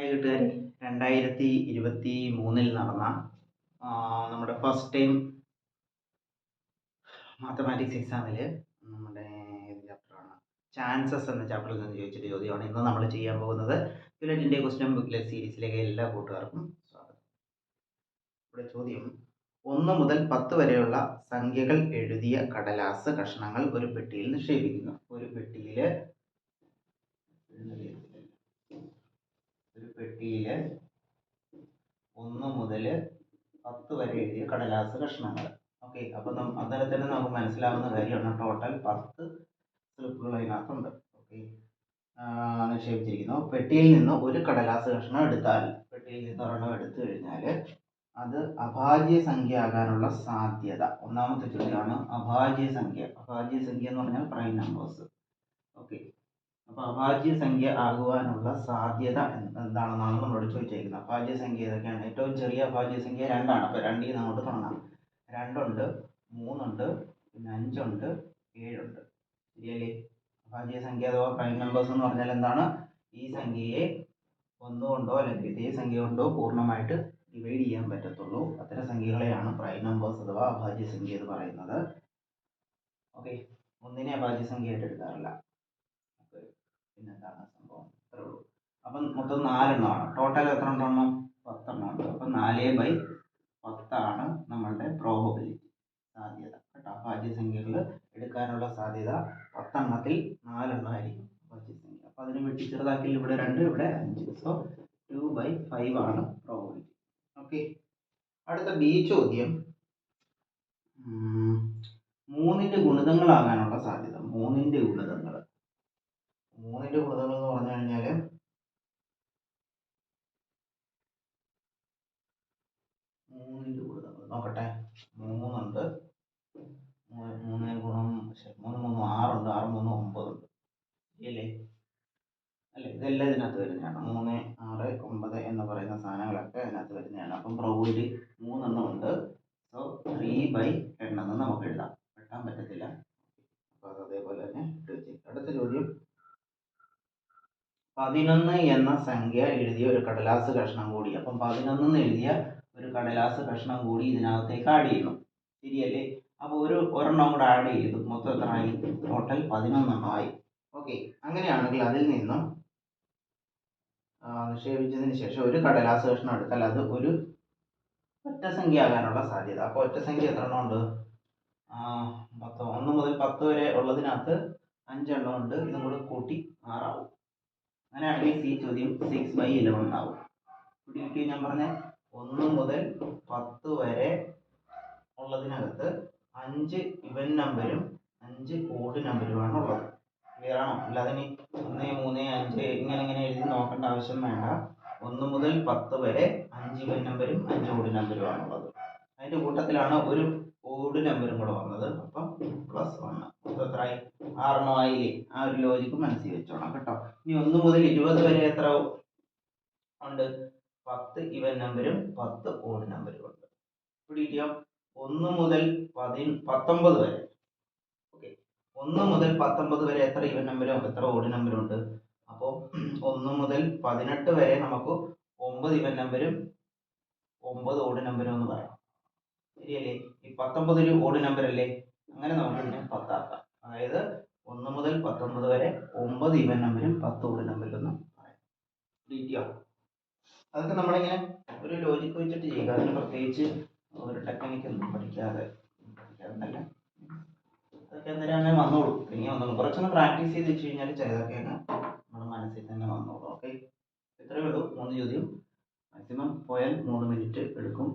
Hi കൂട്ടുകാരെ രണ്ടായിരത്തി ഇരുപത്തി മൂന്നിൽ നടന്ന നമ്മുടെ ഫസ്റ്റ് ടൈം മാത്തമാറ്റിക്സ് എക്സാമിൽ നമ്മുടെ ചാപ്റ്ററാണ് ചാൻസസ് എന്ന ചാപ്റ്ററിൽ നിന്ന് ചോദിച്ചിട്ട് ചോദ്യമാണ്. ഇന്ന് നമ്മൾ ചെയ്യാൻ പോകുന്നത് ബുള്ളറ്റിന്റെ ക്വസ്റ്റ്യൻ ബുക്കിലെ സീരീസിലേക്ക് എല്ലാ കൂട്ടുകാർക്കും സ്വാഗതം. ഇവിടെ ചോദ്യം ഒന്ന് മുതൽ പത്ത് വരെയുള്ള സംഖ്യകൾ എഴുതിയ കടലാസ് കഷ്ണങ്ങൾ ഒരു പെട്ടിയിൽ നിക്ഷേപിക്കുന്നു. ഒരു പെട്ടിയിൽ പെട്ടിയിൽ ഒന്ന് മുതൽ പത്ത് വരെ എഴുതിയ കടലാസ് കഷ്ണങ്ങൾ. ഓക്കെ അപ്പം അന്നേരം തന്നെ നമുക്ക് മനസ്സിലാവുന്ന കാര്യമാണ് ടോട്ടൽ പത്ത് സ്ലിപ്പുകൾ അതിനകത്തുണ്ട്. ഓക്കെ നിക്ഷേപിച്ചിരിക്കുന്നു. പെട്ടിയിൽ നിന്ന് ഒരു കടലാസ് കഷ്ണം എടുത്താൽ പെട്ടിയിൽ നിന്ന് ഒരെണ്ണം എടുത്തു കഴിഞ്ഞാൽ അത് അഭാജ്യ സംഖ്യ ആകാനുള്ള സാധ്യത. ഒന്നാമത്തെ ചോദ്യമാണ് അഭാജ്യ സംഖ്യ. അഭാജ്യ സംഖ്യ എന്ന് പറഞ്ഞാൽ പ്രൈം നമ്പേഴ്സ് ഓക്കെ അപ്പോൾ അഭാജ്യ സംഖ്യ ആകുവാനുള്ള സാധ്യത എന്ത് എന്താണെന്നാണ് നമ്മളോട് ചോദിച്ചിരിക്കുന്നത് അഭാജ്യ സംഖ്യ ഏതൊക്കെയാണ്? ഏറ്റവും ചെറിയ അഭാജ്യ സംഖ്യ രണ്ടാണ്. അപ്പോൾ രണ്ടിൽ നിന്ന് അങ്ങോട്ട് തുടങ്ങാം. രണ്ടുണ്ട് മൂന്നുണ്ട് പിന്നെ അഞ്ചുണ്ട് ഏഴുണ്ട്. ശരിയല്ലേ? അഭാജ്യ സംഖ്യ അഥവാ പ്രൈം നമ്പേഴ്സ് എന്ന് പറഞ്ഞാൽ എന്താണ്? ഈ സംഖ്യയെ ഒന്നുകൊണ്ടോ അല്ലെങ്കിൽ ഇതേ സംഖ്യ കൊണ്ടോ പൂർണമായിട്ട് ഡിവൈഡ് ചെയ്യാൻ പറ്റത്തുള്ളൂ. അത്തരം സംഖ്യകളെയാണ് പ്രൈം നമ്പേഴ്സ് അഥവാ അഭാജ്യ സംഖ്യ എന്ന് പറയുന്നത്. ഓക്കെ. ഒന്നിനെ അഭാജ്യ സംഖ്യയായിട്ട് എടുക്കാറില്ല. പിന്നെന്താണ് സംഭവം? ഉള്ളൂ. അപ്പം മൊത്തം നാലെണ്ണമാണ്. ടോട്ടൽ എത്ര എണ്ണം പത്തെണ്ണം ഉണ്ട് അപ്പം നാല് ബൈ പത്താണ് നമ്മളുടെ പ്രോബബിലിറ്റി സാധ്യത. കേട്ടോ. അപ്പോൾ സംഖ്യകൾ എടുക്കാനുള്ള സാധ്യത പത്തെണ്ണത്തിൽ നാലെണ്ണം ആയിരിക്കും അപ്പോൾ അതിനെ വെട്ടി ചെറുതാക്കി ഇവിടെ രണ്ട് ഇവിടെ അഞ്ച്. സോ ടു ബൈ ഫൈവ് ആണ് പ്രോബബിലിറ്റി ഓക്കെ അടുത്ത ബി ചോദ്യം. മൂന്നിന്റെ ഗുണിതങ്ങളാകാനുള്ള സാധ്യത. മൂന്നിന്റെ ഗുണിതങ്ങൾ മൂന്നിന്റെ ഗുണിതങ്ങൾ എന്ന് പറഞ്ഞു കഴിഞ്ഞാൽ മൂന്നിന്റെ ഗുണിതങ്ങൾ നോക്കട്ടെ. മൂന്നുണ്ട്. മൂന്ന് ഗുണം മൂന്ന് മൂന്ന് ആറുണ്ട്. ആറ് മൂന്ന് ഒമ്പതുണ്ട്. ഇല്ലേ? അല്ലേ? ഇതെല്ലാം ഇതിനകത്ത് വരുന്നതാണ്. മൂന്ന് ആറ് ഒമ്പത് എന്ന് പറയുന്ന സാധനങ്ങളൊക്കെ അതിനകത്ത് വരുന്നതാണ്. അപ്പം പ്രൗഢി മൂന്നെണ്ണം ഉണ്ട്. സോ ത്രീ ബൈ ടെൻ എന്ന് നമുക്ക് എഴുതാം. വെട്ടാൻ പറ്റത്തില്ല അപ്പോൾ അത് അതേപോലെ തന്നെ ഇട്ട് വെച്ചേക്കാം അടുത്ത ചോദ്യം പതിനൊന്ന് എന്ന സംഖ്യ എഴുതിയ ഒരു കടലാസ് കഷ്ണം കൂടി. അപ്പം പതിനൊന്ന് എന്ന് എഴുതിയ ഒരു കടലാസ് കഷ്ണം കൂടി ഇതിനകത്തേക്ക് ആഡ് ചെയ്യുന്നു. ശരിയല്ലേ? അപ്പോൾ ഒരു ഒരെണ്ണം കൂടെ ആഡ് ചെയ്തു. മൊത്തം എത്ര ആയി? ടോട്ടൽ പതിനൊന്നെണ്ണം ആയി. ഓക്കെ അങ്ങനെയാണെങ്കിൽ അതിൽ നിന്നും നിക്ഷേപിച്ചതിന് ശേഷം ഒരു കടലാസ് കഷ്ണം എടുത്താൽ അത് ഒരു ഒറ്റ സംഖ്യ ആകാനുള്ള സാധ്യത. അപ്പോൾ ഒറ്റ സംഖ്യ എത്ര എണ്ണം ഉണ്ട്? മൊത്തം ഒന്ന് മുതൽ പത്ത് വരെ ഉള്ളതിനകത്ത് അഞ്ചെണ്ണം ഉണ്ട്. ഇതും കൂടെ കൂട്ടി ആറാവും. അങ്ങനെയാണെങ്കിൽ സി ചോദ്യം സിക്സ് ബൈ ഇലവൻ ആവും. ഞാൻ പറഞ്ഞ ഒന്ന് മുതൽ പത്ത് വരെ ഉള്ളതിനകത്ത് അഞ്ച് ഇവൻ നമ്പരും അഞ്ച് ഓഡ് നമ്പരുമാണ് ഉള്ളത്. ക്ലിയർ ആണോ? അല്ലാതെ ഇനി ഒന്ന് മൂന്ന് അഞ്ച് ഇങ്ങനെ ഇങ്ങനെ എഴുതി നോക്കേണ്ട ആവശ്യം വേണ്ട. ഒന്ന് മുതൽ പത്ത് വരെ അഞ്ച് ഇവൻ നമ്പരും അഞ്ച് ഓഡ് നമ്പരുമാണ് ഉള്ളത്. അതിന്റെ കൂട്ടത്തിലാണ് ഒരു ഓഡ് നമ്പറും കൂടെ വന്നത്. അപ്പം പ്ലസ് വൺ മൊത്തം എത്രയായി? ആറെണ്ണം ആയില്ലേ ആ ഒരു ലോജിക്ക് മനസ്സിൽ വെച്ചോണം കേട്ടോ. ഇനി ഒന്ന് മുതൽ ഇരുപത് വരെ എത്ര ഉണ്ട്? പത്ത് ഇവൻ നമ്പരും പത്ത് ഓഡ് നമ്പരും ഉണ്ട്. പിടിക്കോ ഒന്ന് മുതൽ പതി പത്തൊമ്പത് വരെ. ഓക്കെ ഒന്ന് മുതൽ പത്തൊമ്പത് വരെ എത്ര ഇവൻ നമ്പരും എത്ര ഓഡ് നമ്പരും ഉണ്ട്? അപ്പോൾ ഒന്ന് മുതൽ പതിനെട്ട് വരെ നമുക്ക് ഒമ്പത് ഇവൻ നമ്പരും ഒമ്പത് ഓഡ് നമ്പരും എന്ന് പറയാം. ശരിയല്ലേ? ഈ പത്തൊമ്പത് ഒരു ഓഡ് നമ്പർ അല്ലേ? അങ്ങനെ നമുക്ക് പത്താക്കാം. അതായത് മുതൽ പത്തൊമ്പത് വരെ ഒമ്പത് ഈവൻ നമ്പരും പത്ത് ഓഡ് നമ്പരും എന്ന് പറയാം. കിട്ടിയോ അതൊക്കെ നമ്മളിങ്ങനെ ഒരു ലോജിക്ക് വെച്ചിട്ട് ചെയ്യുക അതിന് പ്രത്യേകിച്ച് ഒരു ടെക്നിക്ക് ഒന്നും പഠിക്കാതെ പഠിക്കാതെന്നല്ല അതൊക്കെ അന്നേരം അങ്ങനെ വന്നോളൂ? ഇനി വന്നോളൂ. കുറച്ചൊന്ന് പ്രാക്ടീസ് ചെയ്ത് വെച്ച് കഴിഞ്ഞാൽ ചിലതൊക്കെ അങ്ങ് നമ്മുടെ മനസ്സിൽ തന്നെ വന്നോളൂ. ഓക്കെ ഇത്രയേ ഉള്ളൂ. മൂന്ന് ചോദ്യം. മാക്സിമം പോയാൽ മൂന്ന് മിനിറ്റ് എടുക്കും.